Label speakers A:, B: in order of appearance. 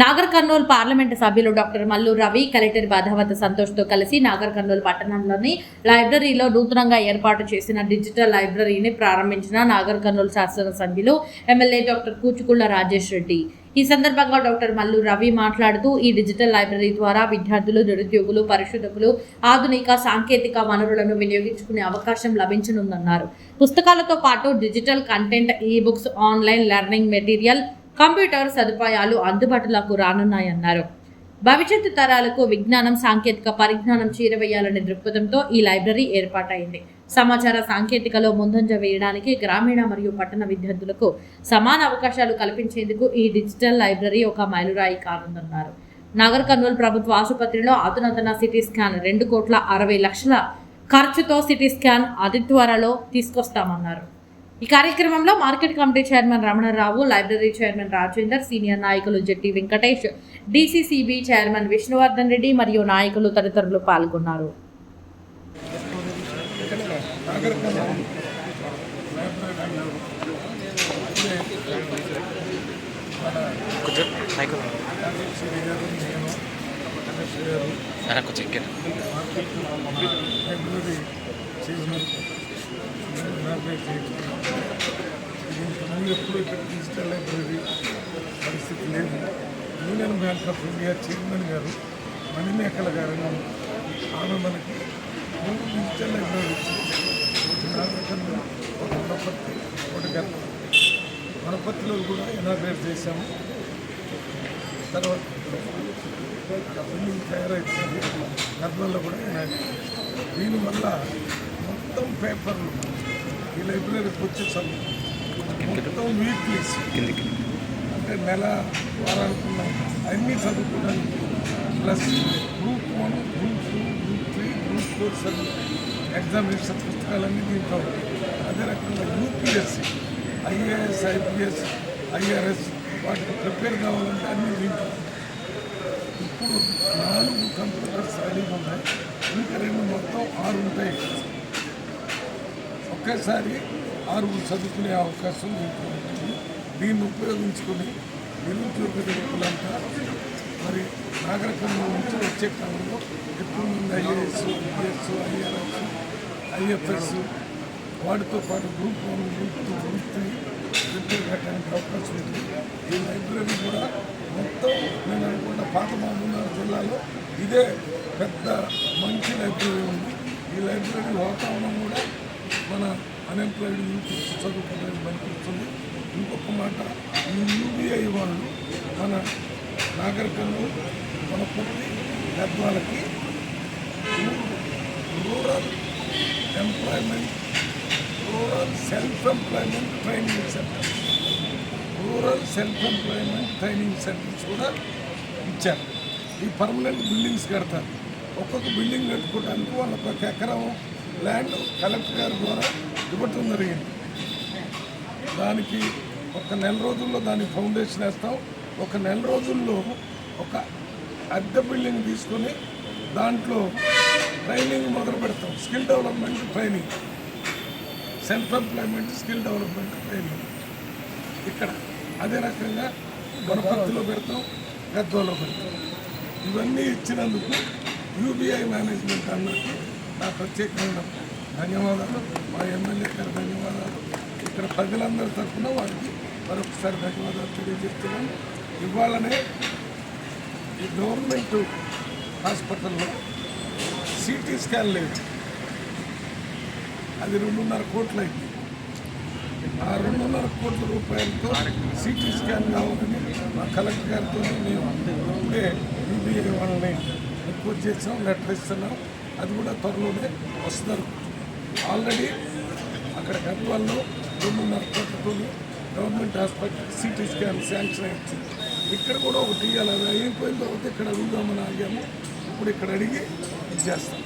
A: Nagar Kurnool parliament సభ్యులు doctor Mallu Ravi collector Badavath సంతోష్తో కలిసి నాగర్ కర్నూలు పట్టణంలోని లైబ్రరీలో నూతనంగా ఏర్పాటు చేసిన డిజిటల్ లైబ్రరీని ప్రారంభించిన నాగర్ కర్నూలు శాసనసభ్యులు ఎమ్మెల్యే డాక్టర్ కూచుకుళ్ళ రాజేష్ రెడ్డి. ఈ సందర్భంగా డాక్టర్ మల్లు రవి మాట్లాడుతూ ఈ డిజిటల్ లైబ్రరీ ద్వారా విద్యార్థులు నిరుద్యోగులు పరిశోధకులు ఆధునిక సాంకేతిక వనరులను వినియోగించుకునే అవకాశం లభించనుందన్నారు. పుస్తకాలతో పాటు digital content e books online learning material computer సదుపాయాలు అందుబాటులోకి రానున్నాయన్నారు. భవిష్యత్తు తరాలకు విజ్ఞానం సాంకేతిక పరిజ్ఞానం చేరవేయాలనే దృక్పథంతో ఈ లైబ్రరీ ఏర్పాటైంది. సమాచార సాంకేతికలో ముందంజ వేయడానికి గ్రామీణ మరియు పట్టణ విద్యార్థులకు సమాన అవకాశాలు కల్పించేందుకు ఈ డిజిటల్ లైబ్రరీ ఒక మైలురాయి కానుందన్నారు. నగర్ కర్నూలు ప్రభుత్వ ఆసుపత్రిలో అధునాతన సిటీ స్కాన్ రెండు కోట్ల అరవై లక్షల ఖర్చుతో సిటీ స్కాన్ అతి త్వరలో తీసుకొస్తామన్నారు. ఈ కార్యక్రమంలో market committee chairman Ramana Rao library chairman Rajender senior నాయకులు జట్టి వెంకటేష్ డీసీసీబీ చైర్మన్ విష్ణువర్ధన్ రెడ్డి మరియు నాయకులు తదితరులు పాల్గొన్నారు.
B: కొంచెం సైకిల్ సరే కొంచెం ఎక్కారు
C: లైబ్రరీ సీజనల్ ఇనాగ్రేట్ చేయించుకున్నాం ఇంతకుముందు ఎప్పుడు ఇక్కడ డిజిటల్ లైబ్రరీ పరిస్థితి లేదు Union Bank of India chairman garu Manimekala garu ఆమె మనకి మూడు డిజిటల్ లైబ్రరీ నాగరికంలో ఒక వనపర్తి ఒకటి గత వనపర్తిలో కూడా ఇనాగ్రేట్ చేశాము. తర్వాత బిల్డింగ్ తయారైతుంది గర్భంలో కూడా ఇనాగ్రేట్ దీనివల్ల మొత్తం పేపర్లు ఈ లైబ్రరీకి వచ్చే చదువు. మొత్తం వీక్లీస్ అంటే నెల వారానుకున్న అన్నీ చదువుకోవడానికి plus group one group two group three group four service examination పుస్తకాలన్నీ దీంట్లో అదే రకంగా యూపీఎస్సి ఐఏఎస్ ఐపీఎస్ ఐఆర్ఎస్ వాటికి ప్రిపేర్ కావాలంటే అన్నీ దీంట్లో ఇప్పుడు నాలుగు కంప్యూటర్స్ రెడీగా ఉన్నాయి. ఇంకా రెండు మొత్తం ఆరు ఉంటాయి. ఒకేసారి ఆరుగురు చదువుకునే అవకాశం దీంట్లో ఉంటుంది దీన్ని ఉపయోగించుకొని నిరుద్యోగ యువకులంతా మరి నాగరికంలో నుంచి వచ్చే కాలంలో ఎక్కువ మంది ఐఏఎస్ ఐపీఎస్ ఐఆర్ఎస్ ఐఎఫ్ఎస్ వాటితో పాటు group one group two group three prepare పెట్టడానికి అవకాశం ఉంది. ఈ లైబ్రరీ కూడా మొత్తం నేను అనుకున్న పాత మహబూబ్నగర్ జిల్లాలో ఇదే పెద్ద మంచి లైబ్రరీ ఉంది. ఈ లైబ్రరీ వాతావరణం కూడా మన అన్ఎంప్లాయిడ్ యూత్ చదువుకోవడానికి పనికొస్తుంది ఇంకొక మాట. ఈ యూబీఐ వాళ్ళు మన నాగరికంలో మన పుట్టి గద్వాలకి rural employment rural self employment training centre. Rural self employment training centres కూడా ఇచ్చారు. ఈ పర్మనెంట్ బిల్డింగ్స్ కడతారు. ఒక్కొక్క బిల్డింగ్ కట్టుకోవడానికి వాళ్ళకి ఒక ఎకరం ల్యాండ్ కలెక్టర్ గారి ద్వారా ఇవ్వటం జరిగింది. దానికి ఒక నెల రోజుల్లో దానికి ఫౌండేషన్ వేస్తాం. ఒక నెల రోజుల్లో ఒక అద్దె బిల్డింగ్ తీసుకొని దాంట్లో ట్రైనింగ్ మొదలు పెడతాం. Skill development training. Self employment skill development training. ఇక్కడ అదే రకంగా గణపతిలో పెడతాం గద్వాలో పెడతాం. ఇవన్నీ ఇచ్చినందుకు యూబీఐ మేనేజ్మెంట్ అన్నట్టు నా ప్రత్యేకమైన ధన్యవాదాలు. మా ఎమ్మెల్యే గారి ధన్యవాదాలు. ఇక్కడ ప్రజలందరి తరఫున వారికి మరొకసారి ధన్యవాదాలు తెలియజేస్తున్నాను ఇవాళనే ఈ గవర్నమెంట్ హాస్పిటల్లో సిటీ స్కాన్ లేదు. అది రెండున్నర కోట్లు అయింది ఆ రెండున్నర కోట్ల రూపాయలతో సిటీ స్కాన్ కావాలని మా కలెక్టర్ గారితో మేము ఇప్పుడే యూబీఐ వాళ్ళని రిపోర్ట్ చేసాం లెటర్ ఇస్తున్నాం. అది కూడా త్వరలోనే వస్తారు ఆల్రెడీ అక్కడ గద్వాల్లో రెండున్నర కోట్లతో government hospital CT scan sanction అయ్యింది ఇక్కడ కూడా ఒకటి ఇవ్వాలి అయిపోయిన తర్వాత ఇక్కడ అడుగుదామని ఆగాము. ఇప్పుడు ఇక్కడ అడిగి ఇది చేస్తాం.